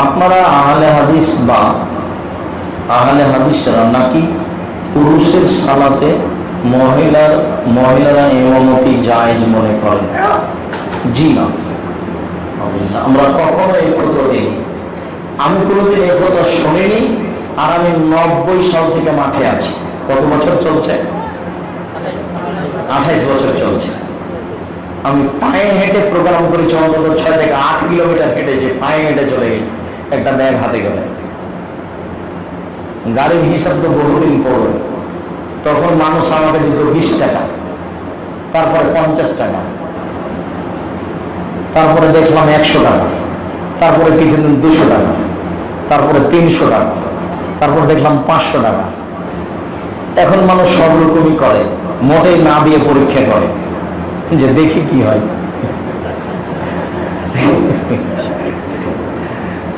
আপনারা আহলে হাদিস বা আহলে হাদিসরা নাকি পুরুষের সালাতে মহিলার, মহিলারা ইমামতি জায়েজ মনে করেন? জি না। আমরা কখনো এই কথা দিই আমি কোনোদিন এই কথা শুনিনি আর আমি নব্বই সাল থেকে মাঠে আছি। কত বছর চলছে? আঠাইশ বছর চলছে। আমি পায়ে হেঁটে প্রোগ্রাম করেছি অন্তত ছয় থেকে আট কিলোমিটার হেঁটেছি পায়ে হেঁটে চলে গেছি। একটা ব্যাগ হাতে গেলে। গাড়ির হিসাব তো বহুদিন পড়বে তখন মানুষ আমাকে দিত বিশ টাকা, তারপরে পঞ্চাশ টাকা, তারপরে দেখলাম একশো টাকা, তারপরে কিছুদিন দুশো টাকা, তারপরে তিনশো টাকা, তারপর দেখলাম পাঁচশো টাকা। এখন মানুষ সব রকমই করে, মোটেই না দিয়ে পরীক্ষা করে। যে দেখি কি হয়।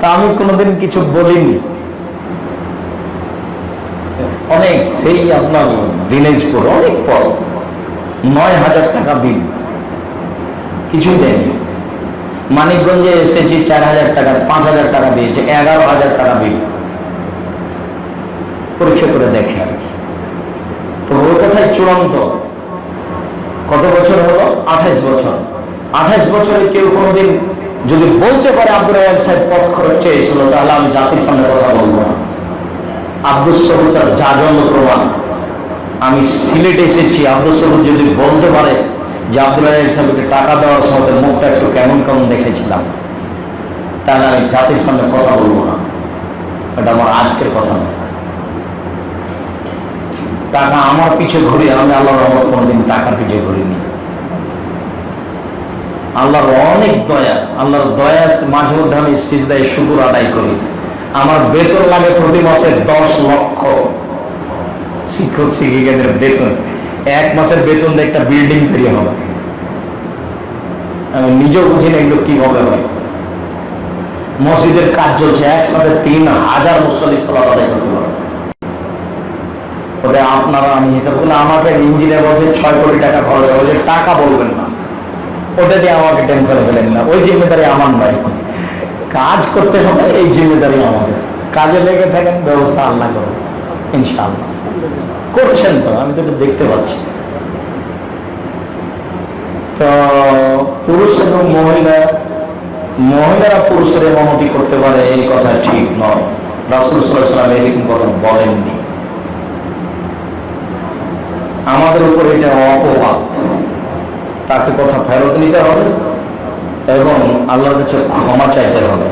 তা আমি কোনোদিন কিছু বলিনি। অনেক সেই আপনার দিনাজপুর, অনেক পর নয় হাজার টাকা বিল। কিছুই দেয়নি। মানিকগঞ্জে এসেছি চার হাজার টাকা পাঁচ হাজার টাকা দিয়েছে, এগারো হাজার টাকা বিল। পরীক্ষা করে দেখে আর কি। তো ওই কথায় চূড়ান্ত। কত বছর হলো? আঠাইশ বছর। আঠাইশ বছরে কেউ কোনোদিন যদি বলতে পারে আব্দুল রাজাক সাহেব পথ খরচ চেয়েছিল তাহলে আমি জাতির সামনে কথা বলব না। আব্দুল সবুতার জাজল প্রমাণ। আমি সিলেট এসেছি আব্দুল সবুদ যদি বলতে পারে যে আব্দুল রাজাক সাহেবকে টাকা দেওয়ার সময় মুখটা একটু কেমন কেমন দেখেছিলাম, তাহলে আমি জাতির সামনে কথা বলব না। এটা আমার আজকের কথা না টাকা আমার পিছে ঘুরি আমি আল্লাহর রহমত কোনোদিন টাকার পিছে ঘুরিনি। আল্লাহর অনেক দয়া, আল্লাহর দয়া মাঝে মধ্যে আমি সিজদায় শুকুর আদায় করি। আমার বেতন লাগে প্রতি মাসে দশ লক্ষ। শিক্ষক, শিক্ষিকাদের বেতন। এক মাসের বেতন দিয়ে একটা বিল্ডিং তৈরি হবে। আমি নিজেও বুঝি না এগুলো কীভাবে হয়। মসজিদের কাজ চলছে, একসাথে তিন হাজার মুসল্লি সালাদ আদায় করতে পারে ওটা আপনারা আমি হিসাব করলে আমাকে ইঞ্জিনিয়ার বলছে ছয় কোটি টাকা খরচ হবে। টাকা বলবেন না। ওটা দিয়ে আমাকে টেনশন ফেলেন না। ওই জিম্মেদারি আমার নয়। কাজ করতে হবে, এই জিম্মেদারি আমাদের। কাজে লেগে থাকেন, ব্যবস্থা আল্লাহ করবে ইনশাআল্লাহ। করছেন তো, আমি তো দেখতে পাচ্ছি। তো পুরুষ এবং মহিলা, মহিলারা পুরুষের এমনটি করতে পারে, এই কথা ঠিক নয়। রাসুল সাল্লাম এরকম কথা বলেননি। আমাদের উপর এটা অপবাদ। তাকে কথা ফেরত নিতে হবে এবং আল্লাহর কাছে ক্ষমা চাইতে হবে।